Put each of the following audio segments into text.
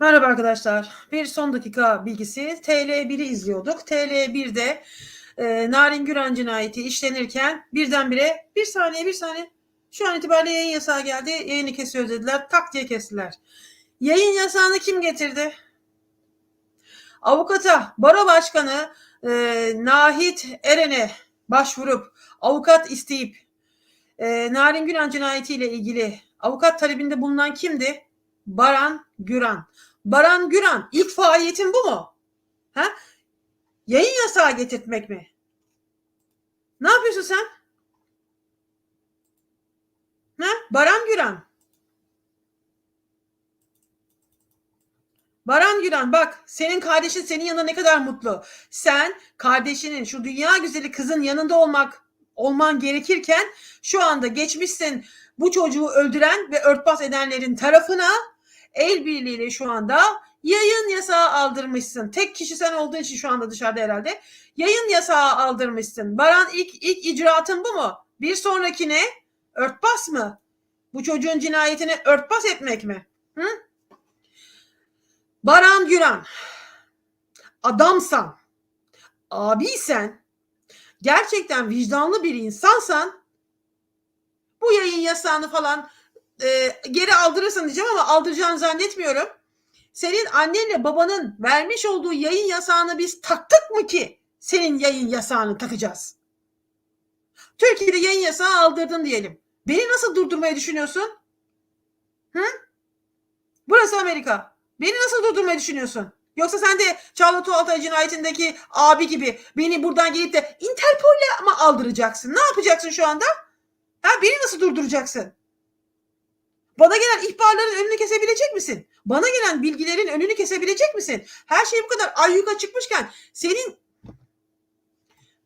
Merhaba arkadaşlar. Bir son dakika bilgisi. TL1'i izliyorduk. TL1'de e, Narin Güran cinayeti işlenirken birdenbire bir saniye bir saniye şu an itibariyle yayın yasağı geldi. Yayını kesiyor dediler. Tak diye kestiler. Yayın yasağını kim getirdi? Avukata, baro başkanı e, Nahit Eren'e başvurup avukat isteyip e, Narin Güran cinayetiyle ilgili avukat talebinde bulunan kimdi? Baran Güran. Baran Güran ilk faaliyetin bu mu? Ha? Yayın yasağı getirtmek mi? Ne yapıyorsun sen? Ha? Baran Güran. Baran Güran bak senin kardeşin senin yanında ne kadar mutlu. Sen kardeşinin şu dünya güzeli kızın yanında olmak olman gerekirken şu anda geçmişsin bu çocuğu öldüren ve örtbas edenlerin tarafına el birliğiyle şu anda yayın yasağı aldırmışsın. Tek kişi sen olduğun için şu anda dışarıda herhalde. Yayın yasağı aldırmışsın. Baran ilk ilk icraatın bu mu? Bir sonraki ne? Örtbas mı? Bu çocuğun cinayetini örtbas etmek mi? Hı? Baran Güran. Adamsan, abiysen, gerçekten vicdanlı bir insansan bu yayın yasağını falan e, geri aldırırsın diyeceğim ama aldıracağını zannetmiyorum. Senin annenle babanın vermiş olduğu yayın yasağını biz taktık mı ki senin yayın yasağını takacağız? Türkiye'de yayın yasağı aldırdın diyelim. Beni nasıl durdurmayı düşünüyorsun? Hı? Burası Amerika. Beni nasıl durdurmayı düşünüyorsun? Yoksa sen de Çağla Tuğaltay cinayetindeki abi gibi beni buradan gelip de Interpol'le mi aldıracaksın? Ne yapacaksın şu anda? Ha, beni nasıl durduracaksın? Bana gelen ihbarların önünü kesebilecek misin? Bana gelen bilgilerin önünü kesebilecek misin? Her şey bu kadar ayyuka çıkmışken senin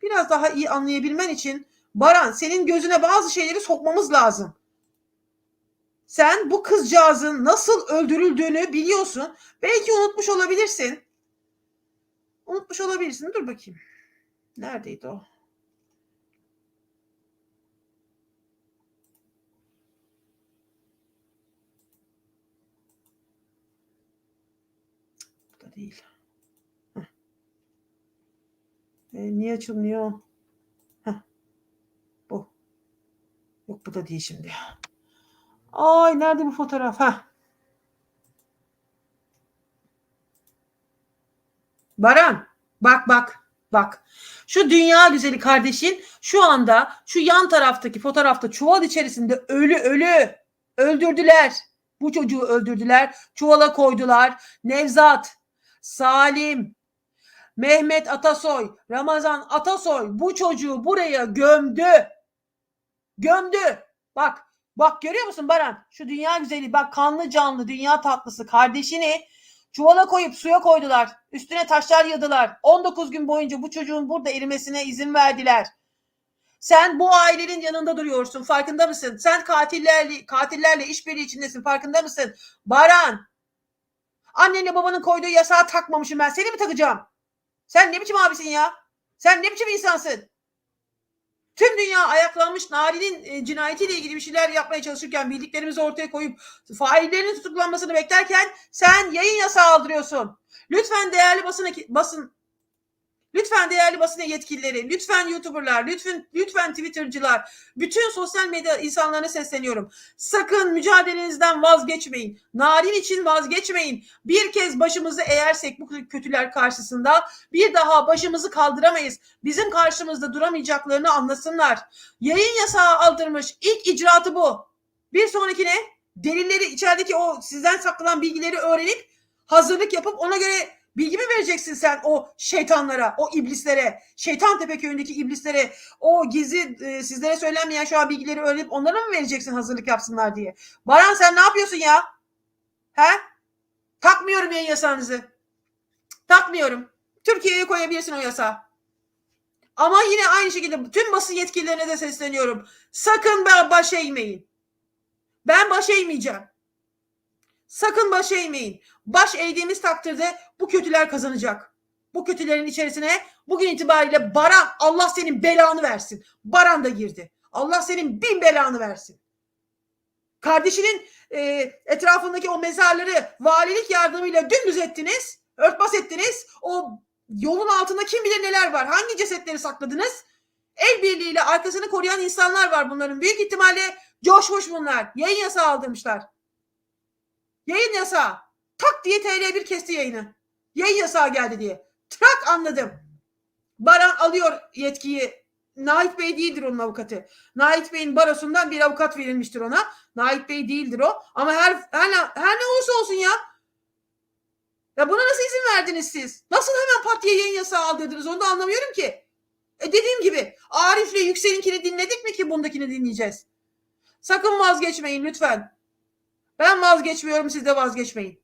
biraz daha iyi anlayabilmen için Baran senin gözüne bazı şeyleri sokmamız lazım. Sen bu kızcağızın nasıl öldürüldüğünü biliyorsun. Belki unutmuş olabilirsin. Unutmuş olabilirsin. Dur bakayım. Neredeydi o? Değil. Heh. E, niye açılmıyor? Heh. Bu. Yok bu da değil şimdi. Ay nerede bu fotoğraf? Ha. Baran bak bak bak. Şu dünya güzeli kardeşin şu anda şu yan taraftaki fotoğrafta çuval içerisinde ölü ölü öldürdüler. Bu çocuğu öldürdüler. Çuvala koydular. Nevzat, Salim, Mehmet Atasoy, Ramazan Atasoy bu çocuğu buraya gömdü. Gömdü. Bak Bak görüyor musun Baran? Şu dünya güzeli bak kanlı canlı dünya tatlısı kardeşini çuvala koyup suya koydular. Üstüne taşlar yığdılar. 19 gün boyunca bu çocuğun burada erimesine izin verdiler. Sen bu ailenin yanında duruyorsun. Farkında mısın? Sen katillerle katillerle işbirliği içindesin. Farkında mısın? Baran. Annenle babanın koyduğu yasağı takmamışım ben. Seni mi takacağım? Sen ne biçim abisin ya? Sen ne biçim insansın? Tüm dünya ayaklanmış Nari'nin e, cinayetiyle ilgili bir şeyler yapmaya çalışırken bildiklerimizi ortaya koyup faillerinin tutuklanmasını beklerken sen yayın yasağı aldırıyorsun. Lütfen değerli basın basın Lütfen değerli basın yetkilileri, lütfen YouTuber'lar, lütfen lütfen Twitter'cılar, bütün sosyal medya insanlarına sesleniyorum. Sakın mücadelenizden vazgeçmeyin. Narin için vazgeçmeyin. Bir kez başımızı eğersek bu kötüler karşısında bir daha başımızı kaldıramayız. Bizim karşımızda duramayacaklarını anlasınlar. Yayın yasağı aldırmış. İlk icraatı bu. Bir sonraki ne? Delilleri içerideki o sizden saklanan bilgileri öğrenip hazırlık yapıp ona göre Bilgi mi vereceksin sen o şeytanlara, o iblislere, şeytan tepe köyündeki iblislere, o gizli e, sizlere söylenmeyen şu an bilgileri öğrenip onlara mı vereceksin hazırlık yapsınlar diye? Baran sen ne yapıyorsun ya? He? Takmıyorum yayın yasağınızı. Takmıyorum. Türkiye'ye koyabilirsin o yasağı. Ama yine aynı şekilde tüm basın yetkililerine de sesleniyorum. Sakın ben baş eğmeyin. Ben baş eğmeyeceğim. Sakın baş eğmeyin. Baş eğdiğimiz takdirde bu kötüler kazanacak. Bu kötülerin içerisine bugün itibariyle Baran Allah senin belanı versin. Baran da girdi. Allah senin bin belanı versin. Kardeşinin e, etrafındaki o mezarları valilik yardımıyla dümdüz ettiniz. Örtbas ettiniz. O yolun altında kim bilir neler var. Hangi cesetleri sakladınız? El birliğiyle arkasını koruyan insanlar var bunların. Büyük ihtimalle coşmuş bunlar. Yayın yasağı aldırmışlar. Yayın yasağı. Tak diye TL1 kesti yayını. Yayın yasağı geldi diye. Trak anladım. Baran alıyor yetkiyi. Nait Bey değildir onun avukatı. Nait Bey'in barosundan bir avukat verilmiştir ona. Nait Bey değildir o. Ama her, her, her ne olursa olsun ya. Ya buna nasıl izin verdiniz siz? Nasıl hemen pat diye yayın yasağı aldırdınız onu da anlamıyorum ki. E dediğim gibi Arif'le Yüksel'inkini dinledik mi ki bundakini dinleyeceğiz? Sakın vazgeçmeyin lütfen. Ben vazgeçmiyorum siz de vazgeçmeyin.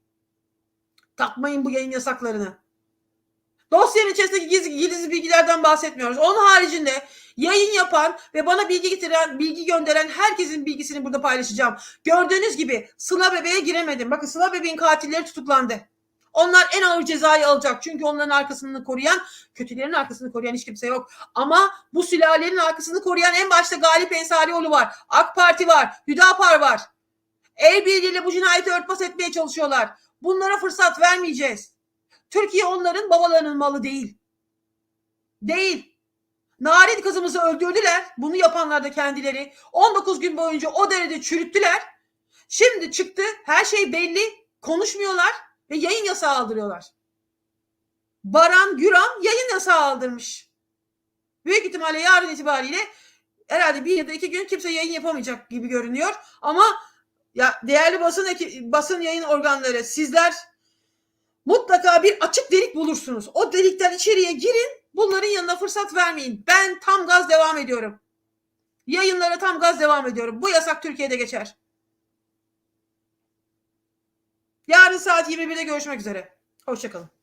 Takmayın bu yayın yasaklarını. Dosyanın içerisindeki gizli, gizli bilgilerden bahsetmiyoruz. Onun haricinde yayın yapan ve bana bilgi getiren, bilgi gönderen herkesin bilgisini burada paylaşacağım. Gördüğünüz gibi Sıla Bebe'ye giremedim. Bakın Sıla Bebe'in katilleri tutuklandı. Onlar en ağır cezayı alacak. Çünkü onların arkasını koruyan, kötülerin arkasını koruyan hiç kimse yok. Ama bu sülalenin arkasını koruyan en başta Galip Ensarioğlu var. AK Parti var. Hüdapar var. El birliğiyle bu cinayeti örtbas etmeye çalışıyorlar. Bunlara fırsat vermeyeceğiz. Türkiye onların babalarının malı değil. Değil. Narin kızımızı öldürdüler. Bunu yapanlar da kendileri. 19 gün boyunca o derede çürüttüler. Şimdi çıktı. Her şey belli. Konuşmuyorlar ve yayın yasağı aldırıyorlar. Baran Güran yayın yasağı aldırmış. Büyük ihtimalle yarın itibariyle herhalde bir ya da iki gün kimse yayın yapamayacak gibi görünüyor. Ama ya değerli basın eki- basın yayın organları sizler mutlaka bir açık delik bulursunuz. O delikten içeriye girin. Bunların yanına fırsat vermeyin. Ben tam gaz devam ediyorum. Yayınlara tam gaz devam ediyorum. Bu yasak Türkiye'de geçer. Yarın saat 21'de görüşmek üzere. Hoşçakalın.